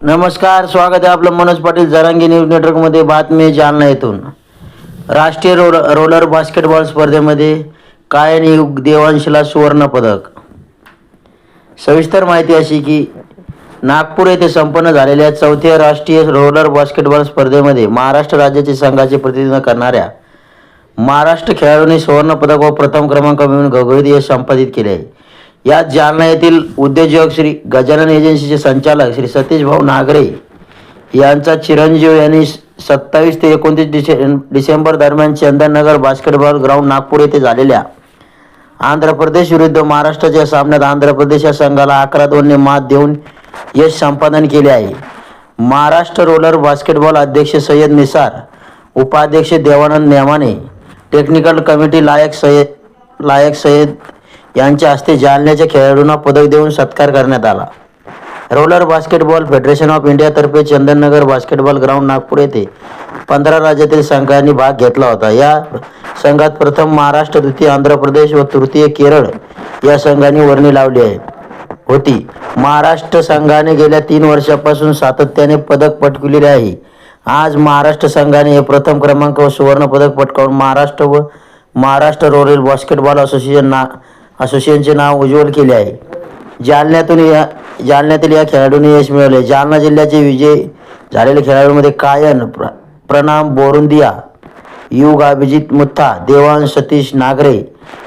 नमस्कार स्वागत आहे आपलं मनोज पाटील जरांगी न्यूज नेटवर्कमध्ये बातमी जालना येथून. राष्ट्रीय रोल रोलर बास्केटबॉल स्पर्धेमध्ये कायन युग देवांशला सुवर्ण पदक? सविस्तर माहिती अशी की नागपूर येथे संपन्न झालेल्या चौथ्या राष्ट्रीय रोलर बास्केटबॉल स्पर्धेमध्ये महाराष्ट्र राज्याचे संघाचे प्रतिनिधित्व करणाऱ्या महाराष्ट्र खेळाडूंनी सुवर्ण पदक व प्रथम क्रमांक मिळवून घवघवीत यश संपादित केले आहे. या जालना येथील उद्योजक श्री गजानन एजन्सीचे संचालक श्री सतीश भाऊ नागरे यांचा चिरंजीव यांनी सत्तावीस ते एकोणतीस डिसे डिसेंबर दरम्यान चंदननगर बास्केटबॉल ग्राउंड नागपूर येथे झालेल्या आंध्र प्रदेश विरुद्ध महाराष्ट्राच्या सामन्यात आंध्र प्रदेश या संघाला अकरा दोनने मात देऊन यश संपादन केले आहे. महाराष्ट्र रोलर बास्केटबॉल अध्यक्ष सय्यद निसार उपाध्यक्ष देवानंद नेमाने टेक्निकल कमिटी लायक सय्यद लायक सय्यद यांच्या हस्ते जालन्याच्या खेळाडूंना पदक देऊन सत्कार करण्यात आला. रोलर बास्केटबॉल फेडरेशन ऑफ इंडियातर्फे चंदननगर बास्केटबॉल ग्राउंड नागपूर येथे पंधरा राज्यातील संघांनी भाग घेतला होता. या संघात प्रथम महाराष्ट्र द्वितीय आंध्र प्रदेश व तृतीय केरळ या संघांनी वर्णी लावली आहे होती. महाराष्ट्र संघाने गेल्या तीन वर्षापासून सातत्याने पदक पटकविलेले आहे. आज महाराष्ट्र संघाने हे प्रथम क्रमांक व सुवर्णपदक पटकावून महाराष्ट्र व महाराष्ट्र रोलर बास्केटबॉल असोसिएशन ना असोसिएशनचे नाव उज्ज्वल केले आहे. जालन्यातून या जालन्यातील या खेळाडूंनी यश मिळवले. जालना जिल्ह्याचे विजय झालेल्या खेळाडूंमध्ये कायन प्र प्रणाम बोरुंदिया युग अभिजित मुत्था देवान सतीश नागरे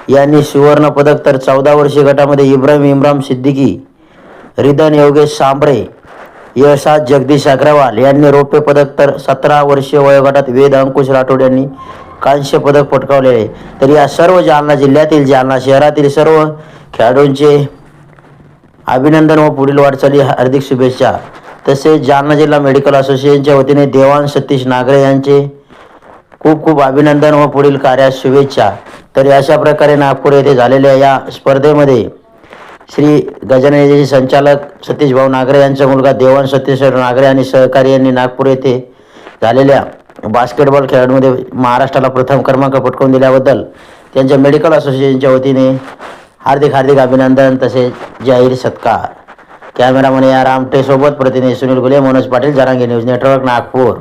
यांनी सुवर्णपदक तर चौदा वर्षीय गटामध्ये इब्राहिम इम्राम सिद्दीकी रिदन योगेश सांबरे यशात जगदीश अग्रवाल यांनी रौप्य पदक तर सतरा वर्षीय वयोगटात वेद अंकुश राठोड यांनी कांस्य पदक पटकावले आहे तर या सर्व जालना जिल्ह्यातील जालना शहरातील सर्व खेळाडूंचे अभिनंदन व पुढील वाटचाली हार्दिक शुभेच्छा. तसेच जालना जिल्हा मेडिकल असोसिएशनच्या वतीने देवान सतीश नागरे यांचे खूप खूप अभिनंदन व पुढील कार्यास शुभेच्छा. तर अशा प्रकारे नागपूर येथे झालेल्या या स्पर्धेमध्ये श्री गजानन संचालक सतीश भाऊ नागरे यांचा मुलगा देवान सतीश नागरे आणि सहकारी यांनी नागपूर येथे झालेल्या बास्केटबॉल खेळाडूमध्ये महाराष्ट्राला प्रथम क्रमांक पटकावून दिल्याबद्दल त्यांच्या मेडिकल असोसिएशनच्या वतीने हार्दिक हार्दिक अभिनंदन तसेच जाहीर सत्कार. कॅमेरामन या रामटेसोबत प्रतिनिधी सुनील गुले मनोज पाटील जारांगे न्यूज नेटवर्क नागपूर.